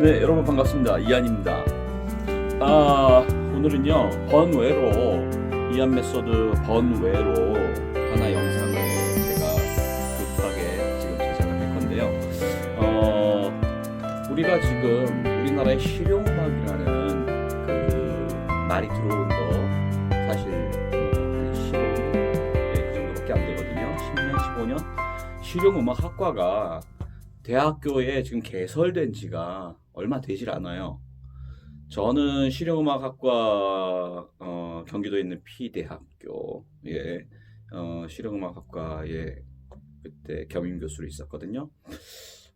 네, 여러분 반갑습니다. 이한입니다. 아, 오늘은요, 번외로, 이한 메소드 번외로 하나 영상을 제가 급하게 지금 제작을 할 건데요. 어, 우리가 지금 우리나라의 실용음악이라는 그 말이 들어온 거 사실 뭐 15년, 네, 그 정도밖에 안 되거든요. 10년, 15년. 실용음악 학과가 대학교에 지금 개설된 지가 얼마 되질 않아요. 저는 실용음악학과 어, 경기도에 있는 P대학교에 어, 실용음악학과에 그때 겸임 교수로 있었거든요.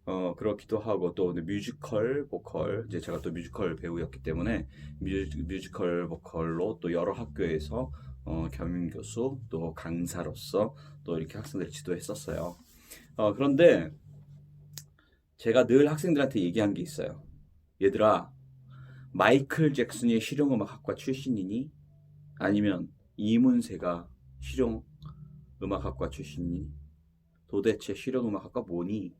어, 그렇기도 하고 또 뮤지컬, 보컬 이제 제가 또 뮤지컬 배우였기 때문에 뮤, 뮤지 컬 보컬로 또 여러 학교에서 어, 겸임 교수 또 강사로서 또 이렇게 학생들을 지도했었어요. 어, 그런데 제가 늘 학생들한테 얘기한 게 있어요. 얘들아, 마이클 잭슨이 실용음악학과 출신이니? 아니면 이문세가 실용음악학과 출신이니? 도대체 실용음악학과 뭐니?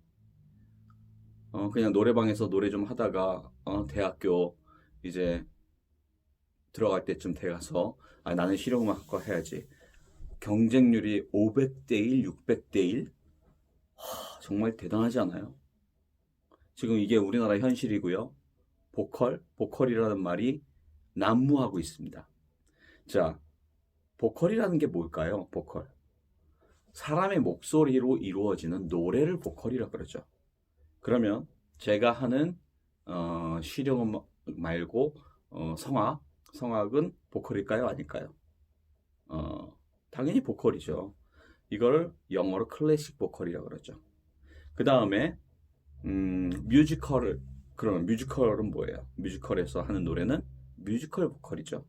어, 그냥 노래방에서 노래 좀 하다가, 어, 대학교 이제 들어갈 때쯤 돼가서, 아, 나는 실용음악학과 해야지. 경쟁률이 500대 1, 600대 1? 하, 정말 대단하지 않아요? 지금 이게 우리나라 현실이고요. 보컬, 보컬이라는 말이 난무하고 있습니다. 자, 보컬이라는 게 뭘까요? 보컬. 사람의 목소리로 이루어지는 노래를 보컬이라 그러죠. 그러면 제가 하는 어, 실용음악 말고 어, 성악, 성악은 보컬일까요? 아닐까요? 어, 당연히 보컬이죠. 이걸 영어로 클래식 보컬이라 그러죠. 그 다음에 음, 뮤지컬을 그러면 뮤지컬은 뭐예요? 뮤지컬에서 하는 노래는 뮤지컬 보컬이죠.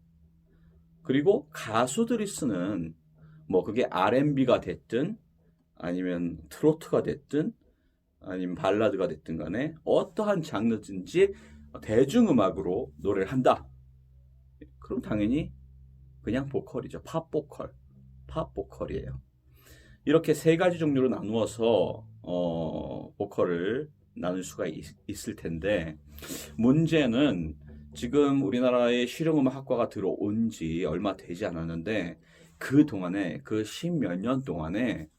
그리고 가수들이 쓰는 뭐 그게 R&B가 됐든 아니면 트로트가 됐든 아니면 발라드가 됐든 간에 어떠한 장르든지 대중음악으로 노래를 한다. 그럼 당연히 그냥 보컬이죠. 팝 보컬. 팝 보컬이에요. 이렇게 세 가지 종류로 나누어서 어, 보컬을 나눌 수가 있, 을 텐데 문제는 지금 우리나라에 실용음악 학과가 들어온 지 얼마 되지 않았는데 그 동안에 그 십몇 년 동안에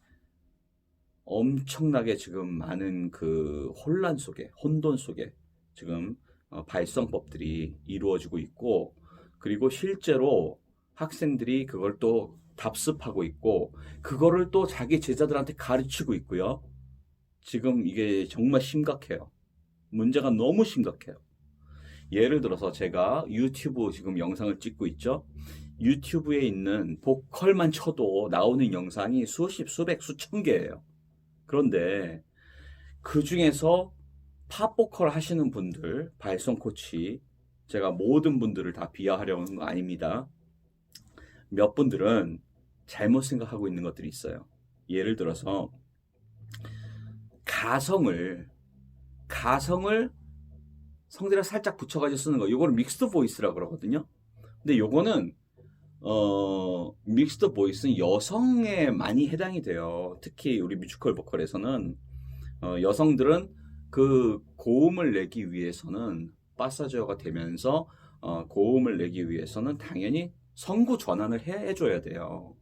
엄청나게 지금 많은 그 혼란 속에 혼돈 속에 지금 어, 발성법들이 이루어지고 있고 그리고 실제로 학생들이 그걸 또 답습하고 있고 그거를 또 자기 제자들한테 가르치고 있고요. 지금 이게 정말 심각해요. 문제가 너무 심각해요. 예를 들어서 제가 유튜브 지금 영상을 찍고 있죠. 유튜브에 있는 보컬만 쳐도 나오는 영상이 수십, 수백, 수천 개예요. 그런데 그 중에서 팝보컬 하시는 분들, 발성 코치, 제가 모든 분들을 다 비하하려는 거 아닙니다. 몇 분들은 잘못 생각하고 있는 것들이 있어요. 예를 들어서 가성을 가성을 성대를 살짝 붙여가지고 쓰는 거. 요거를 믹스드 보이스라고 그러거든요. 근데 요거는 어 믹스드 보이스는 여성에 많이 해당이 돼요. 특히 우리 뮤지컬 보컬에서는 어, 여성들은 그 고음을 내기 위해서는 파사저가 되면서 어, 고음을 내기 위해서는 당연히 성구 전환을 해, 해줘야 돼요.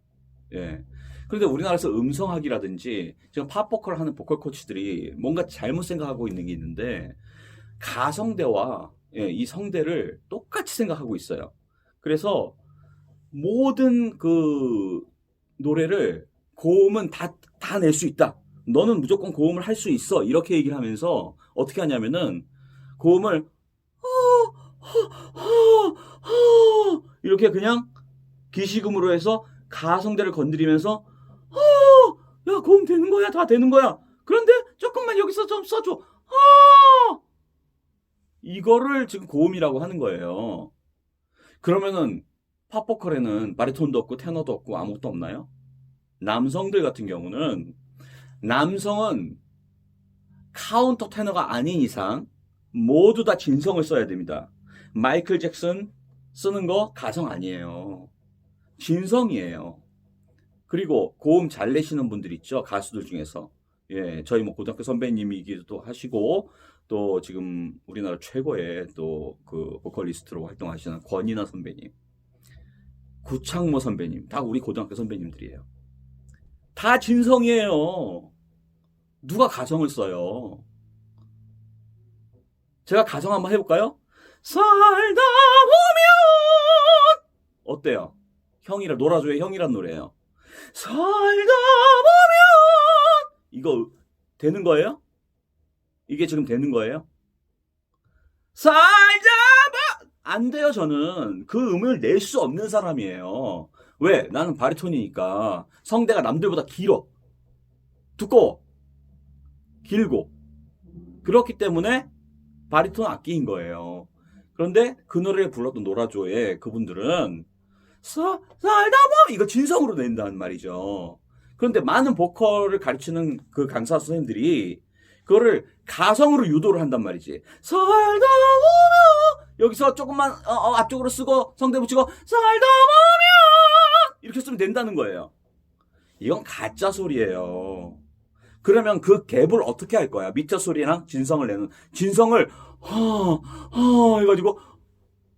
예. 그런데 우리나라에서 음성학이라든지 지금 팝보컬 하는 보컬 코치들이 뭔가 잘못 생각하고 있는 게 있는데 가성대와 예, 이 성대를 똑같이 생각하고 있어요. 그래서 모든 그 노래를 고음은 다 다 낼 수 있다. 너는 무조건 고음을 할 수 있어. 이렇게 얘기를 하면서 어떻게 하냐면은 고음을 이렇게 그냥 기시금으로 해서 가성대를 건드리면서 어, 야 고음 되는 거야 다 되는 거야 그런데 조금만 여기서 좀 써줘 어! 이거를 지금 고음이라고 하는 거예요 그러면은 팝보컬에는 바리톤도 없고 테너도 없고 아무것도 없나요? 남성들 같은 경우는 남성은 카운터 테너가 아닌 이상 모두 다 진성을 써야 됩니다. 마이클 잭슨 쓰는 거 가성 아니에요. 진성이에요. 그리고 고음 잘 내시는 분들 있죠. 가수들 중에서. 예, 저희 뭐 고등학교 선배님이기도 하시고 또 지금 우리나라 최고의 또 그 보컬리스트로 활동하시는 권이나 선배님, 구창모 선배님, 다 우리 고등학교 선배님들이에요. 다 진성이에요. 누가 가성을 써요? 제가 가성 한번 해볼까요? 살다 보면 어때요? 형이라 놀아줘의 형이란 노래예요. 살다 보면 이거 되는 거예요? 이게 지금 되는 거예요? 봐! 안 돼요, 저는. 그 음을 낼 수 없는 사람이에요. 왜? 나는 바리톤이니까 성대가 남들보다 길어. 두꺼워. 길고. 그렇기 때문에 바리톤 악기인 거예요. 그런데 그 노래를 불렀던 노라조의 그분들은 사, 살다 보면 이거 진성으로 낸다는 말이죠. 그런데 많은 보컬을 가르치는 그 강사 선생님들이 그거를 가성으로 유도를 한단 말이지. 살다 보면 여기서 조금만 어, 어, 앞쪽으로 쓰고 성대 붙이고 살다 보면 이렇게 쓰면 된다는 거예요. 이건 가짜 소리예요. 그러면 그 갭을 어떻게 할 거야? 밑에 소리랑 진성을 내는 진성을 하하 해가지고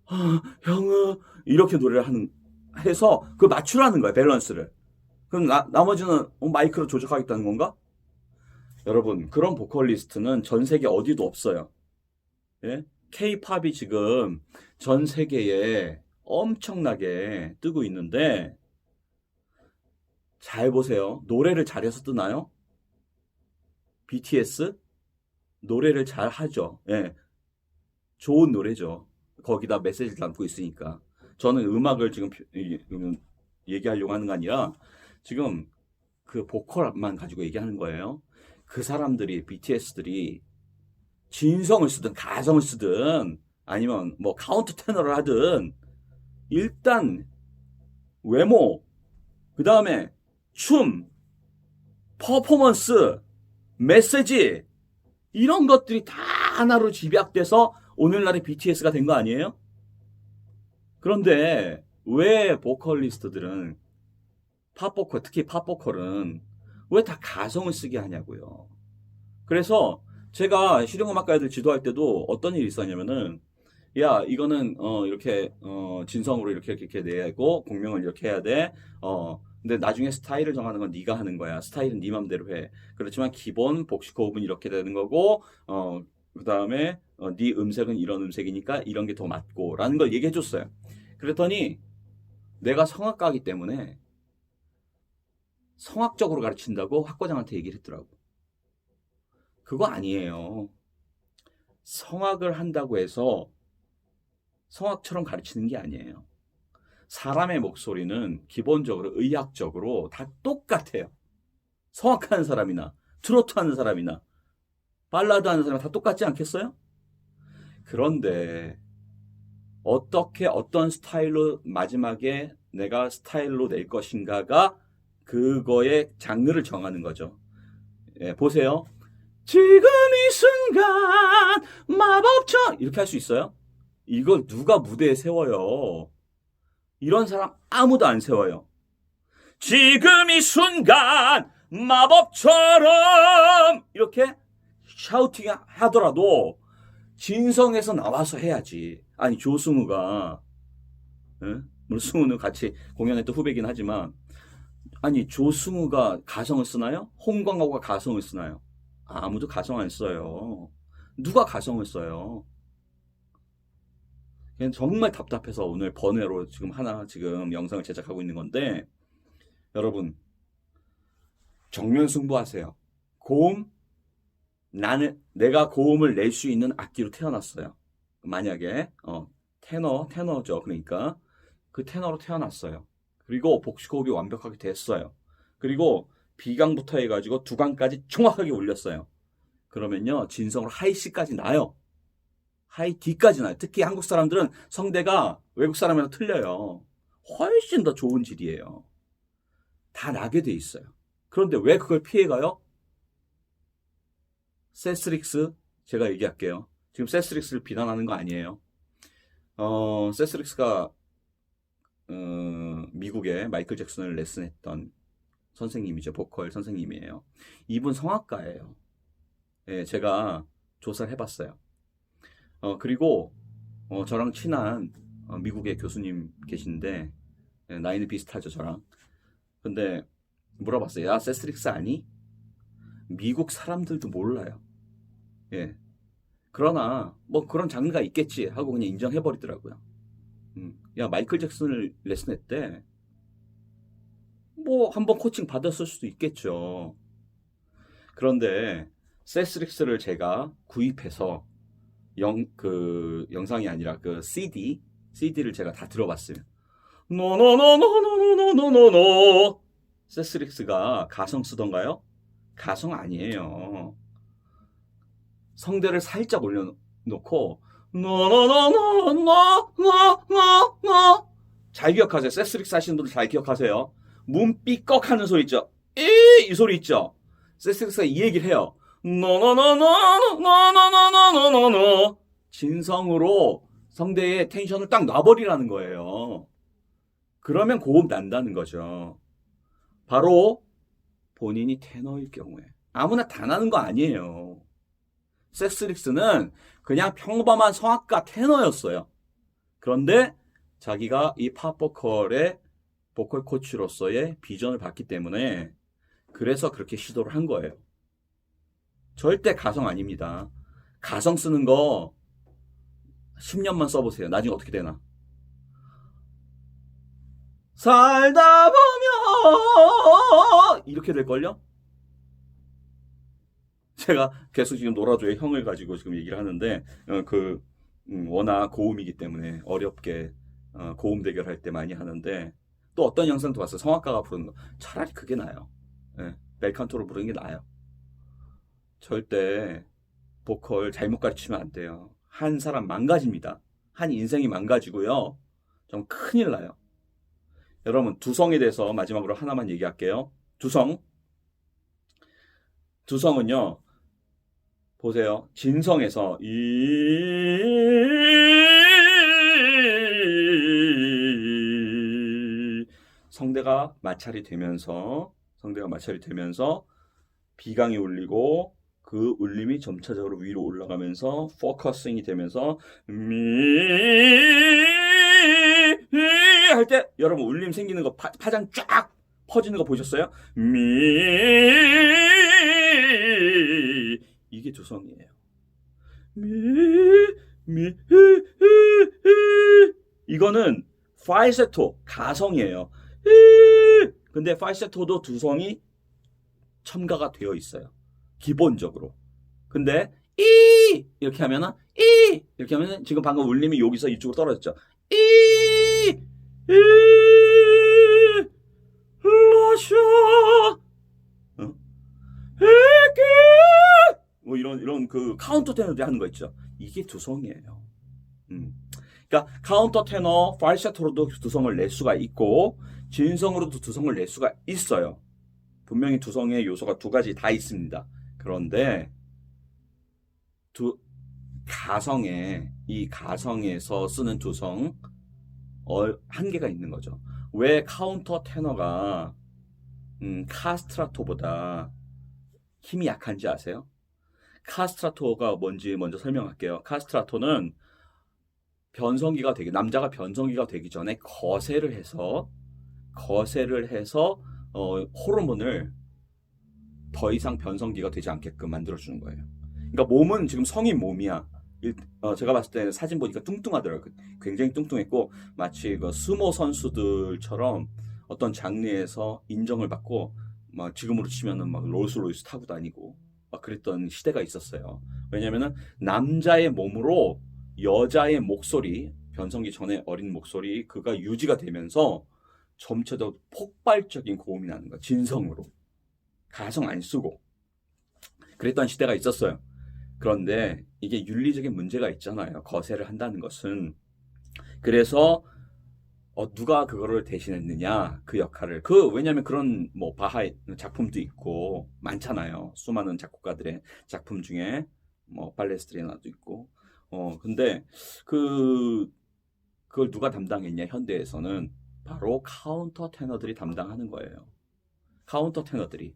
아, 형은 이렇게 노래를 하는 해서 그 맞추라는 거야 밸런스를. 그럼 나, 나머지는 어, 마이크로 조작하겠다는 건가? 여러분 그런 보컬리스트는 전 세계 어디도 없어요. 예? K-팝이 지금 전 세계에 엄청나게 뜨고 있는데 잘 보세요. 노래를 잘해서 뜨나요? BTS 노래를 잘 하죠. 예. 좋은 노래죠. 거기다 메시지를 담고 있으니까. 저는 음악을 지금 얘기하려고 하는 게 아니라 지금 그 보컬만 가지고 얘기하는 거예요. 그 사람들이 BTS들이 진성을 쓰든 가성을 쓰든 아니면 뭐 카운트 테너를 하든 일단 외모 그 다음에 춤 퍼포먼스 메시지 이런 것들이 다 하나로 집약돼서 오늘날의 BTS가 된 거 아니에요? 그런데 왜 보컬리스트들은 팝보컬 특히 팝보컬은 왜 다 가성을 쓰게 하냐고요. 그래서 제가 실용음악가들 지도할 때도 어떤 일이 있었냐면은 야 이거는 어 이렇게 어 진성으로 이렇게 이렇게 내고 공명을 이렇게 해야 돼. 어 근데 나중에 스타일을 정하는 건 네가 하는 거야. 스타일은 네 맘대로 해. 그렇지만 기본 복식 호흡은 이렇게 되는 거고 어 그다음에 어, 네 음색은 이런 음색이니까 이런 게 더 맞고라는 걸 얘기해 줬어요. 그랬더니 내가 성악가이기 때문에 성악적으로 가르친다고 학과장한테 얘기를 했더라고. 그거 아니에요. 성악을 한다고 해서 성악처럼 가르치는 게 아니에요. 사람의 목소리는 기본적으로 의학적으로 다 똑같아요. 성악하는 사람이나 트로트 하는 사람이나 발라드 하는 사람 다 똑같지 않겠어요? 그런데 어떻게 어떤 스타일로 마지막에 내가 스타일로 낼 것인가가 그거의 장르를 정하는 거죠. 예, 보세요. 지금 이 순간 마법처럼 이렇게 할 수 있어요? 이걸 누가 무대에 세워요? 이런 사람 아무도 안 세워요. 지금 이 순간 마법처럼 이렇게 샤우팅 하더라도 진성에서 나와서 해야지. 아니 조승우가 응? 물론 승우는 같이 공연했던 후배긴 하지만 아니 조승우가 가성을 쓰나요? 홍광호가 가성을 쓰나요? 아무도 가성 안 써요. 누가 가성을 써요? 그냥 정말 답답해서 오늘 번외로 지금 하나 지금 영상을 제작하고 있는 건데 여러분 정면 승부하세요. 고음 나는 내가 고음을 낼 수 있는 악기로 태어났어요. 만약에 어 테너 테너죠. 그러니까 그 테너로 태어났어요. 그리고 복식호흡이 완벽하게 됐어요. 그리고 비강부터 해가지고 두강까지 정확하게 올렸어요. 그러면요 진성으로 하이 C까지 나요. 하이 D까지 나요. 특히 한국 사람들은 성대가 외국 사람이랑 틀려요. 훨씬 더 좋은 질이에요. 다 나게 돼 있어요. 그런데 왜 그걸 피해가요? 세스릭스 제가 얘기할게요. 지금 세스릭스를 비난하는 거 아니에요. 어, 세스릭스가 어, 미국의 마이클 잭슨을 레슨했던 선생님이죠. 보컬 선생님이에요. 이분 성악가예요. 예, 제가 조사를 해봤어요. 어, 그리고 어, 저랑 친한 어, 미국의 교수님 계신데 예, 나이는 비슷하죠, 저랑. 근데 물어봤어요. 야, 세스릭스 아니? 미국 사람들도 몰라요. 예. 그러나 뭐 그런 장르가 있겠지 하고 그냥 인정해 버리더라고요. 음. 야, 마이클 잭슨을 레슨했대. 뭐 한번 코칭 받았을 수도 있겠죠. 그런데 세스릭스를 제가 구입해서 영 그 영상이 아니라 그 CD CD를 제가 다 들어봤어요. 노노노노노노노노노 세스릭스가 가성 쓰던가요? 가성 아니에요. 성대를 살짝 올려놓고 노노노노노노노노 잘 기억하세요. 세스릭스 하시는 분들 잘 기억하세요. 문 삐꺽 하는 소리 있죠. 이, 이 소리 있죠. 세스릭스가 이 얘기를 해요. 노노노노노노노노노노 진성으로 성대에 텐션을 딱 놔버리라는 거예요. 그러면 고음 난다는 거죠. 바로 본인이 테너일 경우에 아무나 다 나는 거 아니에요. 세스릭스는 그냥 평범한 성악가 테너였어요. 그런데 자기가 이 팝보컬의 보컬 코치로서의 비전을 봤기 때문에 그래서 그렇게 시도를 한 거예요. 절대 가성 아닙니다. 가성 쓰는 거 10년만 써보세요. 나중에 어떻게 되나. 살다 보면 이렇게 될걸요? 제가 계속 지금 노라조의 형을 가지고 지금 얘기를 하는데 어, 그 음, 워낙 고음이기 때문에 어렵게 어, 고음 대결할 때 많이 하는데 또 어떤 영상도 봤어요. 성악가가 부르는 거. 차라리 그게 나아요. 예, 벨칸토로 부르는 게 나아요. 절대 보컬 잘못 가르치면 안 돼요. 한 사람 망가집니다. 한 인생이 망가지고요. 좀 큰일 나요. 여러분 두성에 대해서 마지막으로 하나만 얘기할게요. 두성. 두성은요. 보세요. 진성에서 이 성대가 마찰이 되면서 성대가 마찰이 되면서 비강이 울리고 그 울림이 점차적으로 위로 올라가면서 포커싱이 되면서 미할 때 여러분 울림 생기는 거 파, 파장 쫙 퍼지는 거 보셨어요? 미 이게 조성이에요. 이거는 파이세토 가성이에요. 근데 파이세토도 두 성이 첨가가 되어 있어요. 기본적으로. 근데 이 이렇게 하면은 이 이렇게 하면은 지금 방금 울림이 여기서 이쪽으로 떨어졌죠. 이, 이 러시아 어? 에게 뭐 이런 이런 그 카운터 테너들 하는 거 있죠. 이게 두성이에요. 음. 그러니까 카운터 테너 팔세토로도 두성을 낼 수가 있고 진성으로도 두성을 낼 수가 있어요. 분명히 두성의 요소가 두 가지 다 있습니다. 그런데 두 가성에 이 가성에서 쓰는 두성 어, 한계가 있는 거죠. 왜 카운터 테너가 음, 카스트라토보다 힘이 약한지 아세요? 카스트라토가 뭔지 먼저 설명할게요. 카스트라토는 변성기가 되기 남자가 변성기가 되기 전에 거세를 해서 거세를 해서 어, 호르몬을 더 이상 변성기가 되지 않게끔 만들어주는 거예요. 그러니까 몸은 지금 성인 몸이야. 일, 어, 제가 봤을 때는 사진 보니까 뚱뚱하더라고요. 굉장히 뚱뚱했고 마치 그 스모 선수들처럼 어떤 장르에서 인정을 받고 막 지금으로 치면은 막 롤스로이스 타고 다니고 막 그랬던 시대가 있었어요. 왜냐면은 남자의 몸으로 여자의 목소리 변성기 전에 어린 목소리 그가 유지가 되면서 점차 더 폭발적인 고음이 나는 거야. 진성으로. 가성 안 쓰고. 그랬던 시대가 있었어요. 그런데 이게 윤리적인 문제가 있잖아요. 거세를 한다는 것은. 그래서 어, 누가 그거를 대신했느냐 그 역할을. 그 왜냐하면 그런 뭐 바하의 작품도 있고 많잖아요. 수많은 작곡가들의 작품 중에 뭐 팔레스트리나도 있고. 어 근데 그 그걸 누가 담당했냐 현대에서는 바로 카운터 테너들이 담당하는 거예요. 카운터 테너들이.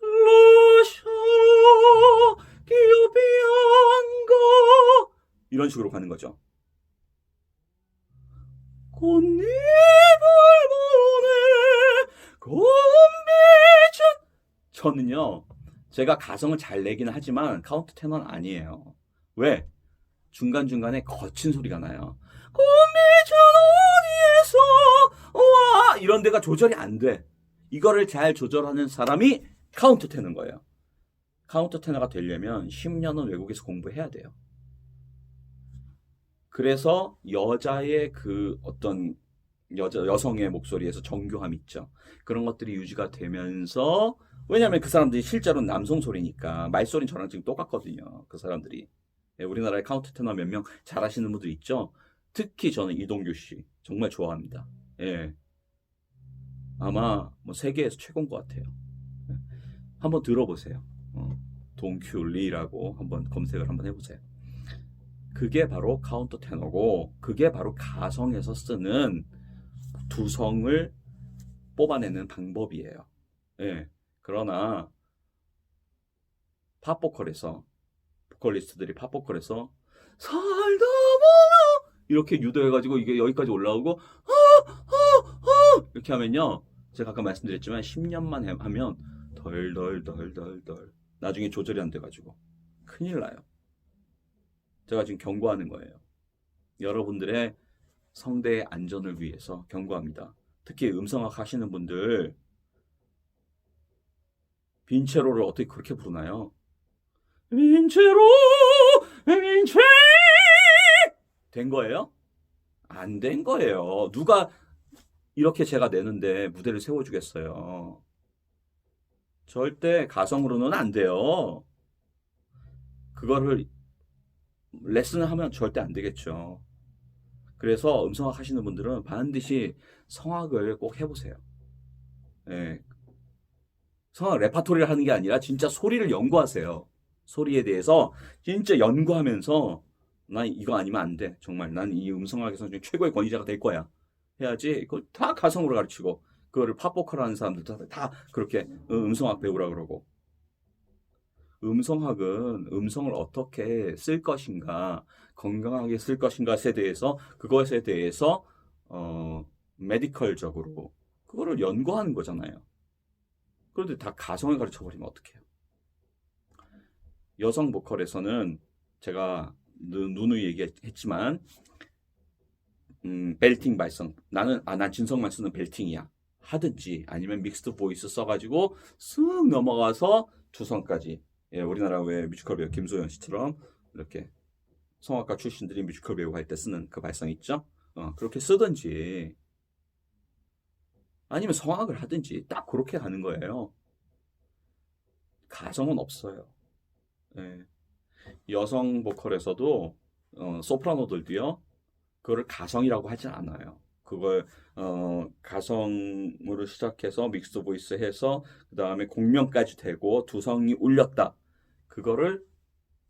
러시아 기어비앙가 이런 식으로 가는 거죠. 꽃잎을 보내 곰비춘 저는요 제가 가성을 잘 내기는 하지만 카운터 테너는 아니에요. 왜? 중간중간에 거친 소리가 나요. 곰비춘 어디에서 와? 이런 데가 조절이 안돼. 이거를 잘 조절하는 사람이 카운터 테너인 거예요. 카운터 테너가 되려면 10년은 외국에서 공부해야 돼요 그래서 여자의 그 어떤 여자 여성의 목소리에서 정교함 있죠. 그런 것들이 유지가 되면서 왜냐하면 그 사람들이 실제로 남성 소리니까 말소리는 저랑 지금 똑같거든요. 그 사람들이 예, 우리나라의 카운트 테너 몇 명 잘하시는 분들 있죠. 특히 저는 이동규 씨 정말 좋아합니다. 예. 아마 뭐 세계에서 최고인 것 같아요. 예. 한번 들어보세요. 어, 동큐 리라고 한번 검색을 한번 해보세요. 그게 바로 카운터 테너고 그게 바로 가성에서 쓰는 두성을 뽑아내는 방법이에요. 예. 그러나 팝보컬에서 보컬리스트들이 팝보컬에서 살다 보면 이렇게 유도해가지고 이게 여기까지 올라오고 아, 아, 아, 이렇게 하면요 제가 아까 말씀드렸지만 10년만 해- 하면 덜덜덜덜덜 나중에 조절이 안 돼가지고 큰일 나요. 제가 지금 경고하는 거예요. 여러분들의 성대의 안전을 위해서 경고합니다. 특히 음성학 하시는 분들 빈체로를 어떻게 그렇게 부르나요? 빈체로 빈체 된 거예요? 안 된 거예요. 누가 이렇게 제가 내는데 무대를 세워주겠어요. 절대 가성으로는 안 돼요. 그거를 레슨을 하면 절대 안 되겠죠. 그래서 음성학 하시는 분들은 반드시 성악을 꼭 해보세요. 예. 성악 레파토리를 하는 게 아니라 진짜 소리를 연구하세요. 소리에 대해서 진짜 연구하면서 난 이거 아니면 안 돼. 정말 난 이 음성학에서 중 최고의 권위자가 될 거야. 해야지. 그걸 다 가성으로 가르치고 그거를 팝보컬 하는 사람들 다 그렇게 음성학 배우라 그러고 음성학은 음성을 어떻게 쓸 것인가, 건강하게 쓸 것인가에 대해서 그것에 대해서 어 메디컬적으로 그거를 연구하는 거잖아요. 그런데 다 가성을 가르쳐 버리면 어떡해요? 여성 보컬에서는 제가 누- 누누이 얘기했지만 음, 벨팅 발성 나는 아 난 진성만 쓰는 벨팅이야 하든지 아니면 믹스드 보이스 써가지고 쓱 넘어가서 두성까지 예, 우리나라 왜 뮤지컬 배우 김소연 씨처럼 이렇게 성악가 출신들이 뮤지컬 배우 할 때 쓰는 그 발성 있죠? 어, 그렇게 쓰든지 아니면 성악을 하든지 딱 그렇게 하는 거예요. 가성은 없어요. 예. 여성 보컬에서도 어, 소프라노들도요. 그거를 가성이라고 하진 않아요. 그걸 어, 가성으로 시작해서 믹스 보이스 해서 그 다음에 공명까지 되고 두 성이 울렸다. 그거를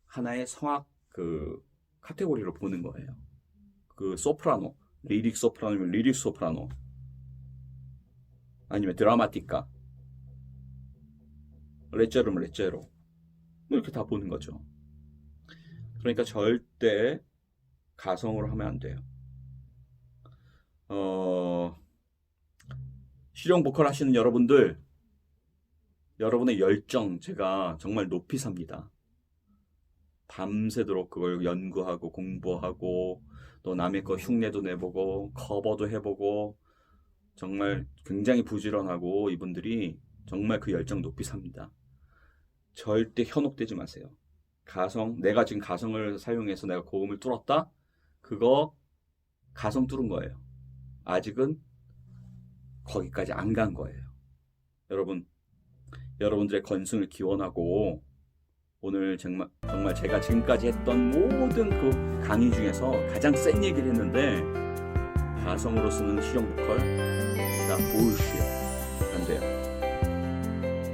하나의 성악 그 카테고리로 보는 거예요. 그 소프라노, 리릭 소프라노면 리릭 소프라노, 아니면 드라마티카, 레제로면 레제로 뭐 이렇게 다 보는 거죠. 그러니까 절대 가성으로 하면 안 돼요. 어, 실용 보컬 하시는 여러분들, 여러분의 열정 제가 정말 높이 삽니다. 밤새도록 그걸 연구하고 공부하고 또 남의 거 흉내도 내보고 커버도 해보고 정말 굉장히 부지런하고 이분들이 정말 그 열정 높이 삽니다. 절대 현혹되지 마세요. 가성, 내가 지금 가성을 사용해서 내가 고음을 뚫었다? 그거 가성 뚫은 거예요. 아직은 거기까지 안 간 거예요. 여러분, 여러분들의 건승을 기원하고 오늘 정말, 정말 제가 지금까지 했던 모든 그 강의 중에서 가장 센 얘기를 했는데 가성으로 쓰는 실용 보컬 다 부llshit 안 돼요.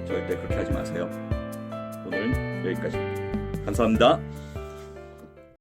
절대 그렇게 하지 마세요. 오늘 여기까지입니다. 감사합니다.